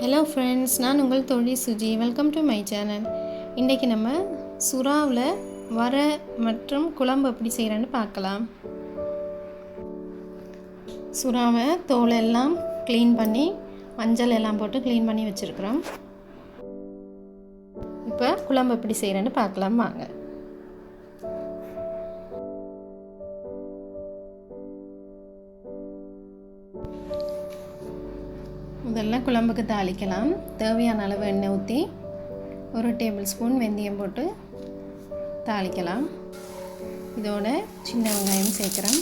Hello friends நான் உங்கள் தொழில் Suji. Welcome to my channel இன்றைக்கி நம்ம சுறாவில் வர மற்றும் குழம்பு எப்படி செய்கிறேன்னு பார்க்கலாம். சுறாவை தோலெல்லாம் க்ளீன் பண்ணி மஞ்சள் எல்லாம் போட்டு க்ளீன் பண்ணி வச்சுருக்குறோம். இப்போ குழம்பு எப்படி செய்கிறேன்னு பார்க்கலாம். வாங்க. முதல்ல குழம்புக்கு தாளிக்கலாம். தேவையான அளவு எண்ணெய் ஊற்றி ஒரு டேபிள் ஸ்பூன் வெந்தயம் போட்டு தாளிக்கலாம். இதோட சின்ன வெங்காயம் சேர்க்குறேன்.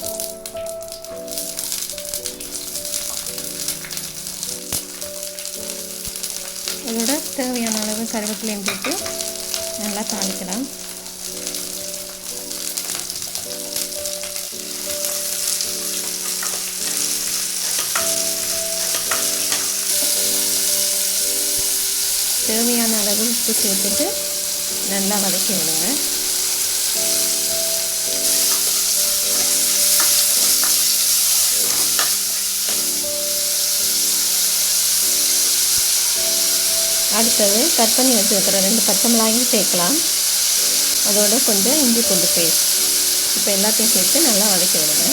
இதோட தேவையான அளவு கருவேப்பிலையும் போட்டு நல்லா தாளிக்கலாம். உப்பு சேர்த்துட்டு நல்லா வதக்கி விடுங்க. அடுத்தது கட் பண்ணி வச்சுருக்கிற ரெண்டு பச்சை மிளகாயும் சேர்க்கலாம். அதோட கொஞ்சம் இஞ்சி பூண்டு பேஸ்ட். இப்போ எல்லாத்தையும் சேர்த்து நல்லா வதக்கி விடுங்க.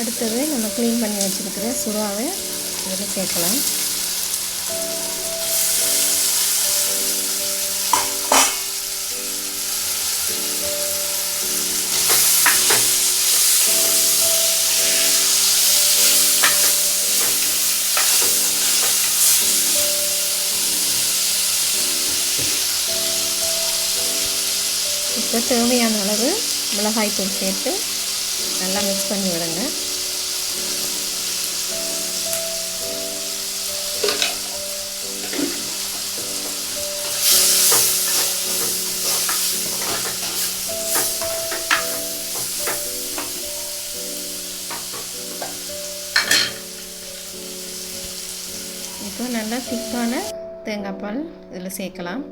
அடுத்தது நம்ம க்ளீன் பண்ணி வச்சுருக்கிற சுறாவை இதில் சேர்க்கலாம். இப்போ தேவையான அளவு மிளகாய்த்தூள் சேர்த்து நல்லா மிக்ஸ் பண்ணி விடுங்க. நல்லா திக்கான தேங்காய் பால் இதில் சேர்க்கலாம்.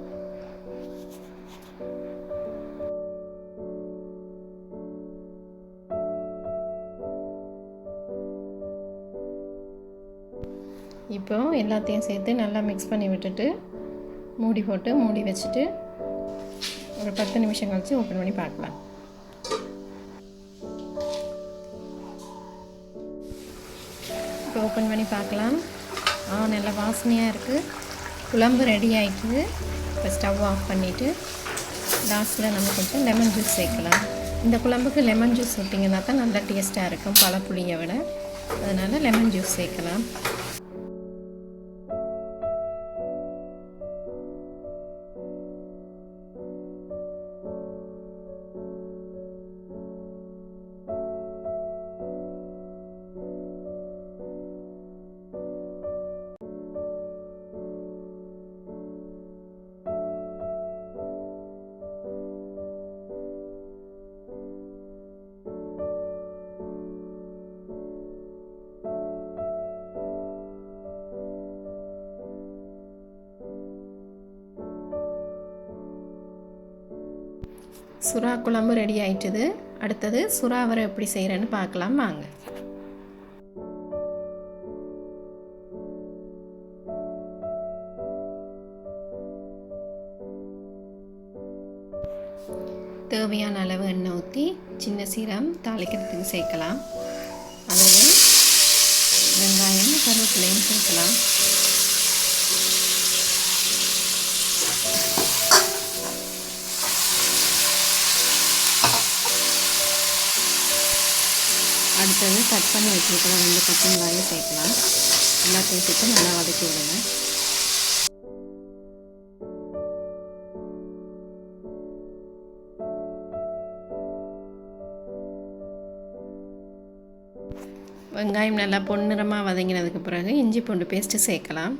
இப்போ எல்லாத்தையும் சேர்த்து நல்லா மிக்ஸ் பண்ணி விட்டுட்டு மூடி போட்டு மூடி வச்சுட்டு ஒரு பத்து நிமிஷம் கழித்து ஓப்பன் பண்ணி பார்க்கலாம். இப்போ ஓப்பன் பண்ணி பார்க்கலாம். ஆ நல்ல வாசனையாக இருக்குது குழம்பு ரெடி ஆகிட்டுது இப்போ ஸ்டவ் ஆஃப் பண்ணிவிட்டு லாஸ்ட்டில் நம்ம கொஞ்சம் லெமன் ஜூஸ் சேர்க்கலாம். இந்த குழம்புக்கு லெமன் ஜூஸ் விட்டிங்கன்னா தான் நல்லா டேஸ்ட்டாக இருக்கும். பழப்புளியை விட. அதனால் லெமன் ஜூஸ் சேர்க்கலாம். சுறா குழம்பு ரெடி ஆயிட்டுது. அடுத்தது சுறா வரை எப்படி செய்கிறேன்னு பார்க்கலாம் வாங்க. தேவையான அளவு எண்ணெய் ஊற்றி சின்ன சீரம் தாளிக்கிறதுக்கு சேர்க்கலாம். அதோட வெங்காயம் கருவேப்பிலையும் சேர்க்கலாம். அடுத்தது கட் பண்ணி வச்சுருக்கிற ரெண்டு பச்சை மிளகாயும் சேர்க்கலாம். எல்லாத்தையும் சேர்த்து நல்லா வதக்கி விடுங்க. வெங்காயம் நல்லா பொன்னிறமாக வதங்கினதுக்கு பிறகு இஞ்சி பூண்டு பேஸ்ட்டு சேர்க்கலாம்.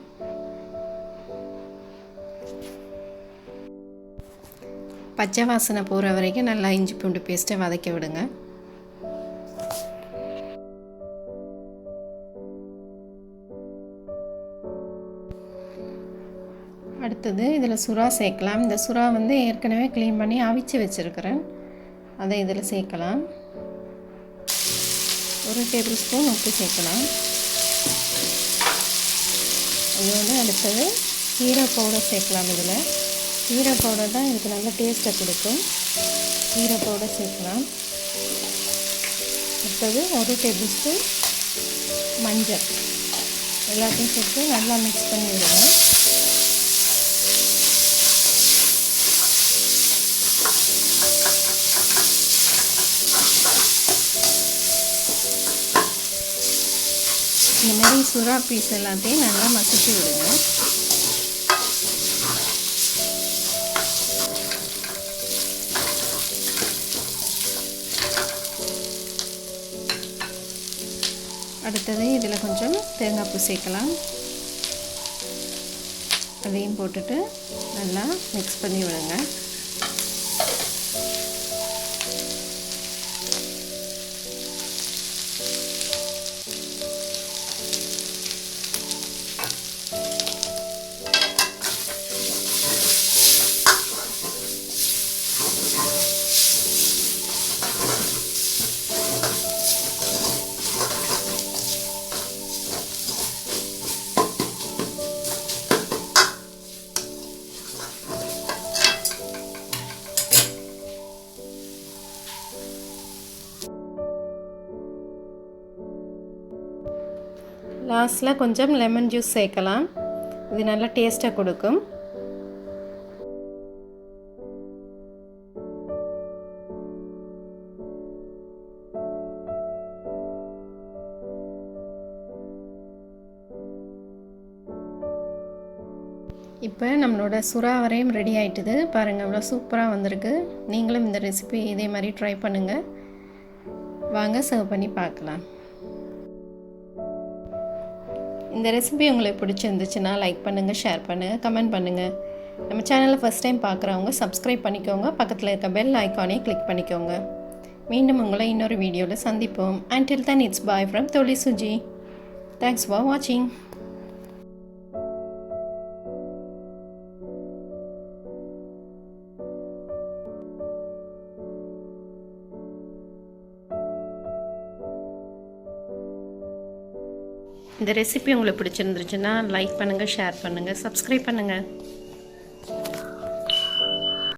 பச்சை வாசனை போகிற வரைக்கும் நல்லா இஞ்சி பூண்டு பேஸ்ட்டை வதக்கி விடுங்க. அடுத்தது இதில் சுறா சேர்க்கலாம். இந்த சுறா வந்து ஏற்கனவே க்ளீன் பண்ணி அவிச்சு வச்சுருக்கிறேன். அதை இதில் சேர்க்கலாம். ஒரு டேபிள் ஸ்பூன் உப்பு சேர்க்கலாம். இதோடு அடுத்தது கீரை பவுடர் சேர்க்கலாம் இதில். கீரை பவுடர் தான் இதுக்கு நல்ல டேஸ்ட்டை கொடுக்கும். கீரை பவுடர் சேர்க்கலாம். அடுத்தது ஒரு டேபிள் ஸ்பூன் மஞ்சள். எல்லாத்தையும் சேர்த்து நல்லா மிக்ஸ் பண்ணி விடுவேன் இந்த மாதிரி சுறா பீஸ் எல்லாத்தையும் நல்லா மசிச்சு விடுங்க. அடுத்தது இதில் கொஞ்சம் தேங்காய் பூ சேர்க்கலாம். அதையும் போட்டுட்டு நல்லா மிக்ஸ் பண்ணி விடுங்க. லாஸ்ட்டில் கொஞ்சம் லெமன் ஜூஸ் சேர்க்கலாம். இது நல்லா டேஸ்ட்டாக கொடுக்கும். இப்போ நம்மளோட சுறா வரையும் ரெடி ஆகிட்டுது பாருங்கள் அவ்வளோ சூப்பராக வந்திருக்கு. நீங்களும் இந்த ரெசிபி இதே மாதிரி ட்ரை பண்ணுங்கள் வாங்க சர்வ் பண்ணி பார்க்கலாம். இந்த ரெசிபி உங்களுக்கு பிடிச்சிருந்துச்சுன்னா லைக் பண்ணுங்கள் ஷேர் பண்ணுங்கள் கமெண்ட் பண்ணுங்கள் நம்ம சேனலை ஃபஸ்ட் டைம் பார்க்குறவங்க சப்ஸ்கிரைப் பண்ணிக்கோங்க. பக்கத்தில் இருக்க பெல் ஐக்கானே கிளிக் பண்ணிக்கோங்க. மீண்டும் உங்களை இன்னொரு வீடியோவில் சந்திப்போம். Until then it's bye from Tholi Suji thanks for வாட்சிங் இந்த ரெசிபி உங்களுக்கு பிடிச்சிருந்துச்சுன்னா லைக் பண்ணுங்கள் ஷேர் பண்ணுங்கள் சப்ஸ்கிரைப் பண்ணுங்கள்